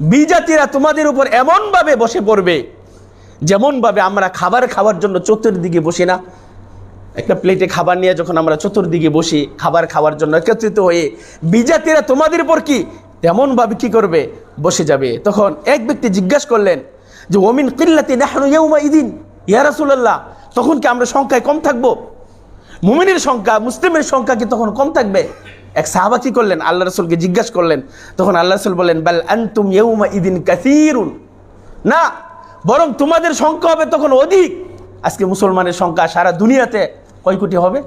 বিজাতিরা তোমাদের উপর এমনভাবে বসে পড়বে, যেমনভাবে আমরা খাবার খাওয়ার জন্য চতুর্দিকে বসি না। একটা প্লেটে খাবার নিয়ে যখন আমরা চতুর্দিকে বসি, খাবার খাওয়ার জন্য একত্রিত হয়ে, বিজাতিরা তোমাদের উপর কি, তেমনভাবে কি করবে, বসে যাবে। তখন এক ব্যক্তি জিজ্ঞাসা করলেন যে, ওমিন কিল্লাতি নাহনু ইয়াউমা ইদিন? ইয়া তখন কি আমরা সংখ্যায় কম থাকব? মুমিনের সংখ্যা, মুসলিমের সংখ্যা কি তখন কম থাকবে? এক সাহাবা কি করলেন? আল্লাহ রসুলকে জিজ্ঞাসা করলেন। তখন আল্লাহ রসুল বললেন, বাল আনতুম ইয়ৌমা ইদিন কাসিরুন? না, বরং তোমাদের সংখ্যা হবে তখন অধিক। আজকে মুসলমানের সংখ্যা সারা দুনিয়াতে কয় কোটি হবে?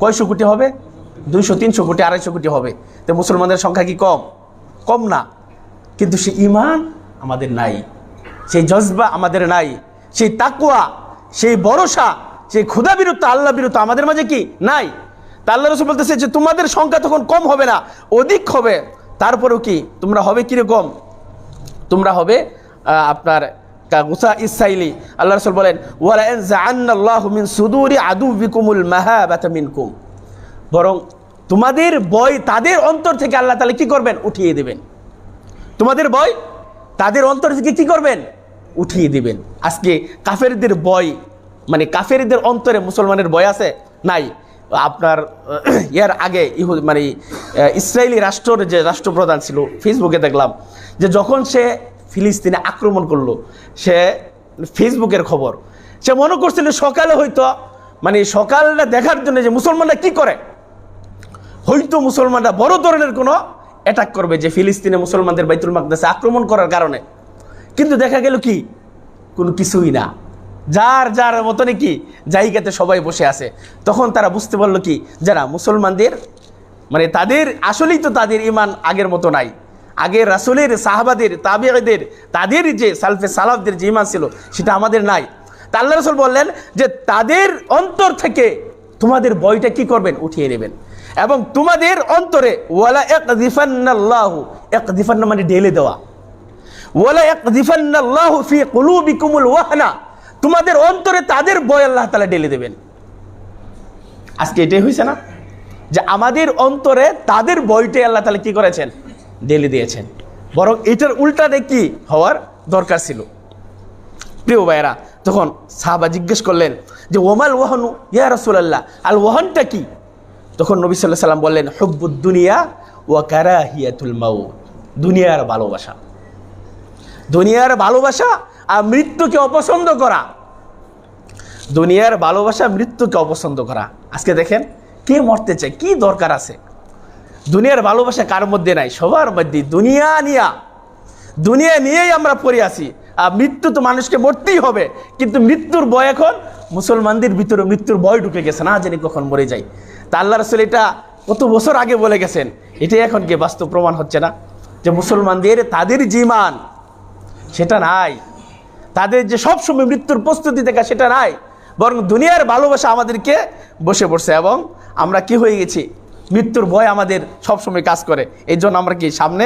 কয়শো কোটি হবে? দুইশো, তিনশো কোটি, আড়াইশো কোটি হবে। তো মুসলমানদের সংখ্যা কি কম? কম না। কিন্তু সে ইমান আমাদের নাই। সেই জজবা আমাদের নাই। সেই তাকুয়া সেই ভরসা, সেই ক্ষুদা বিরুদ্ধ আল্লাহ বিরুদ্ধ আমাদের মাঝে কি? নাই। তা রসুল বলতেছে যে তোমাদের সংখ্যা তখন কম হবে না, অধিক হবে। তারপরেও কি? তোমরা হবে কীরকম তোমরা হবে আপনার গুসা ইসাইলি। আল্লাহ রসুল বলেন, ওয়ালা আল্লাহু মিন সুদুরি আদু বিকুমুল মাহাবাতা মিনকুম। বরং তোমাদের বই তাদের অন্তর থেকে আল্লাহ তাহলে কি করবেন? উঠিয়ে দেবেন। তোমাদের বই তাদের অন্তর থেকে কি করবেন? উঠিয়ে দিবেন। আজকে কাফেরদের বই মানে কাফেরদের অন্তরে মুসলমানের বয় আছে? নাই। আপনার এর আগে ইহু মানে ইসরায়েলি রাষ্ট্রের যে রাষ্ট্রপ্রধান ছিল, ফেসবুকে দেখলাম যে যখন সে ফিলিস্তিনে আক্রমণ করল, সে ফেসবুকের খবর, সে মনে করছিল সকালে হয়তো মানে সকালটা দেখার জন্য যে মুসলমানরা কি করে? হয়তো মুসলমানরা বড় ধরনের কোনো অ্যাটাক করবে যে ফিলিস্তিনে মুসলমানদের বাইতুল মাকদাসে আক্রমণ করার কারণে। কিন্তু দেখা গেল কি? কোনো কিছুই না। যার যার মতনই কি জায়গাতে সবাই বসে আছে। তখন তারা বুঝতে পারল কি, যারা মুসলমানদের মানে তাদের, আসলেই তো তাদের ইমান আগের মতো নাই। আগের রাসুলের, সাহাবাদের তাবিয়াদের তাদের যে সালফে সালাফদের যে ইমান ছিল, সেটা আমাদের নাই। তা আল্লাহ রসুল বললেন যে, তাদের অন্তর থেকে তোমাদের বইটা কি করবেন? উঠিয়ে নেবেন। এবং তোমাদের অন্তরে, ওয়ালা এক দিফান্নাল্লাহ এক দিফান্না মানে ঢেলে দেওয়া। ওয়ালা এক দিফান্নাল্লাহ ফি কুলুবিকুমুল ওয়াহনা। তোমাদের অন্তরে তাদের বই আল্লাহ তাআলা ঢেলে দেবেন। আজকে এটাই হয়েছে না? যে আমাদের অন্তরে তাদের বইটাই আল্লাহ তাআলা কি করেছেন? ঢেলে দিয়েছেন। বরং এটার উল্টাটা কি হওয়ার দরকার ছিল। প্রিয় ভাইয়েরা, তখন সাহাবা জিজ্ঞেস করলেন যে, ওমাল ওয়াহনু, ইয়া রাসূলুল্লাহ? আল ওয়াহনটা কি? তখন নবী সাল্লাহ সাল্লাম বললেন, হব্বুদ দুনিয়া ওয়া কারাহিয়াতুল মাউত। দুনিয়ার ভালোবাসা। দুনিয়ার ভালোবাসা আর মৃত্যুকে অপছন্দ করা। দুনিয়ার ভালোবাসা মৃত্যুকে অপছন্দ করা। আজকে দেখেন, কে মরতে চায়, কি দরকার আছে? দুনিয়ার ভালোবাসা কার মধ্যে নাই? সবার মধ্যে, দুনিয়া নিয়া। দুনিয়া নিয়েই আমরা পড়ে আছি। আর মৃত্যু তো মানুষকে মরতেই হবে। কিন্তু মৃত্যুর ভয় এখন মুসলমানদের ভিতরে মৃত্যুর ভয় ঢুকে গেছে, না জানি কখন মরে যায়। তা আল্লাহ রসুল এটা কত বছর আগে বলে গেছেন, এটাই এখন গিয়ে বাস্তব প্রমাণ হচ্ছে না। যে মুসলমানদের, তাদের জীমান সেটা নাই। তাদের যে সবসময় মৃত্যুর প্রস্তুতি দেখা সেটা নাই। বরং দুনিয়ার ভালোবাসা আমাদেরকে বসে পড়ছে এবং আমরা কি হয়ে গেছি? মৃত্যুর ভয় আমাদের সবসময় কাজ করে। এই জন্য আমরা কি সামনে